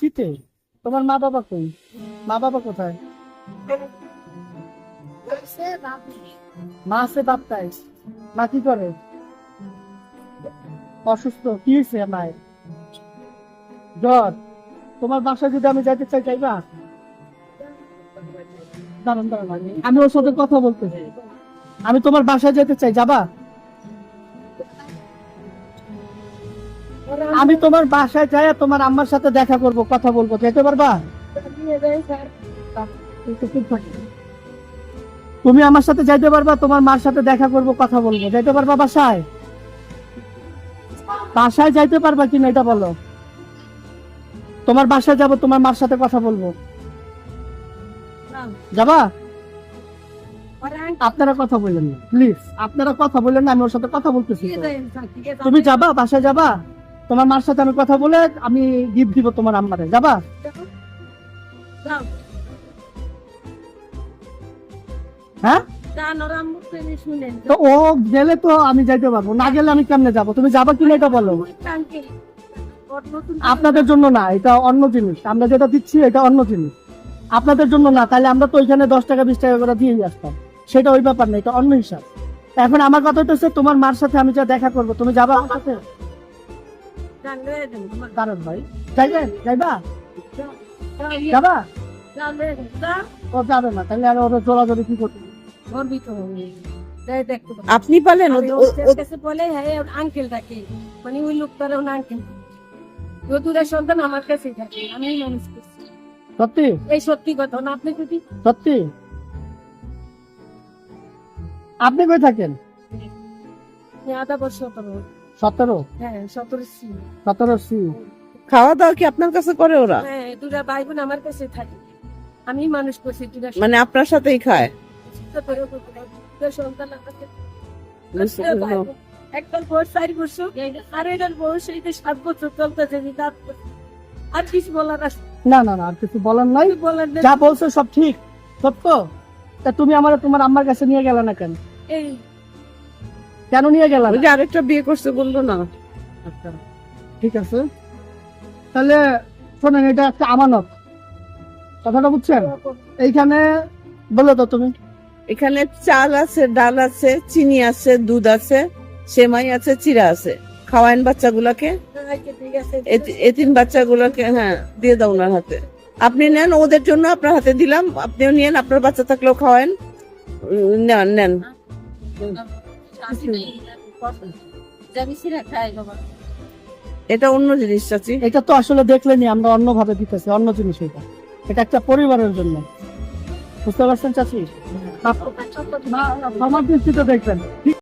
শীতে? তোমার মা বাবা কই? মা বাবা কোথায়? মা আছে মা কি করে? অসুস্থ। কি হয়েছে মায়ের? জ্বর। তোমার বাসায় যদি আমি যাইতে চাই চাইবা দাঁড়ান দাঁড়ান, আমি- আমি ওর সাথে কথা বলতে চাই। আমি তোমার বাসায় যেতে চাই, যাবা? আমি তোমার বাসায় যাই তোমার আম্মার সাথে দেখা করব, কথা বলব, যেতে পারবা। তুমি আমার সাথে যাইতে পারবা, তোমার মার সাথে দেখা করব, কথা বলব, যাইতে পারবা বাসায়? বাসায় যাইতে পারবা কিনা এটা বলো। তোমার বাসায় যাব, তোমার মার সাথে কথা বলব। যাবা? আপনারা কথা বললেন না প্লিজ আপনারা কথা বললেন না, আমি ওর সাথে কথা বলতেছি। তুমি যাবা, বাসায় যাবা? তোমার মার সাথে আমি কথা বলে আমি গিফট দিব তোমার আম্মারে। যাবা? হ্যাঁ? তো। ও গেলে তো আমি যাইতে পারব। না গেলে আমি কেমনে যাব? তুমি যাবা কিনা এটা বলো। আপনাদের জন্য না এটা অন্য জিনিস। আমরা যেটা দিচ্ছি এটা অন্য জিনিস। আপনাদের জন্য না তাহলে আমরা তো ওইখানে দশ টাকা বিশ টাকা করে দিয়ে আসতাম। সেটা ওই ব্যাপার না এটা অন্য হিসাব। এখন আমার কথা হচ্ছে তোমার মার সাথে আমি যা দেখা করব। তুমি যাবা আমার সাথে? কারণ ভাই যাইবেন যাইবা যাবা ও যাবে না তাহলে আর ওরা কি করতে আপনি পালেন বলে হ্যাঁ আঙ্কেল ডাকে মানে ওই লোকটার আঙ্কেল যদুরের সন্তান আমার কাছে থাকে আমি মানুষ করছি সত্যি? এই সত্যি কথা না আপনি যদি সত্যি? আপনি কই থাকেন? আধা বছর সতেরো? হ্যাঁ সতেরো সি। সতেরো সি। খাওয়া দাওয়া কি আপনার কাছে করে ওরা? হ্যাঁ দুটা ভাই বোন আমার কাছে থাকে। আমি মানুষ করছি দুটা মানে আপনার সাথেই খায়? সন্তান চার বছর আর এটার বয়স এই যে সাত বছর চলতেছে। আর কিছু বলার আছে? না না না আর কিছু বলার নাই। বলার যা বলছো সব ঠিক। সত্য? তা তুমি আমার তোমার আম্মার কাছে নিয়ে গেলে না কেন? এই কেন নিয়ে গেলে ওই যে আরেকটা বিয়ে করছে বলল না। আচ্ছা ঠিক আছে। তাহলে শোনেন এটা একটা আমানত। কথাটা বুঝছেন? এইখানে বলো তো তুমি। এখানে চাল আছে ডাল আছে চিনি আছে দুধ আছে সেমাই আছে চিরা আছে। খাওয়াইন বাচ্চাগুলাকে? এতিম বাচ্চাগুলোকে হ্যাঁ দিয়ে দাও ওনার হাতে। আপনি নেন ওদের জন্য আপনার হাতে দিলাম। আপনিও নিয়েন আপনার বাচ্চা থাকলেও খাওয়ান নেন নেন। এটা অন্য জিনিস চাচি। এটা তো আসলে দেখলেনি আমরা অন্যভাবে দিতেছি অন্য জিনিস এটা। এটা একটা পরিবারের জন্য। বুঝতে পারছেন চাচি? আমার দৃষ্টিতে দেখবেন।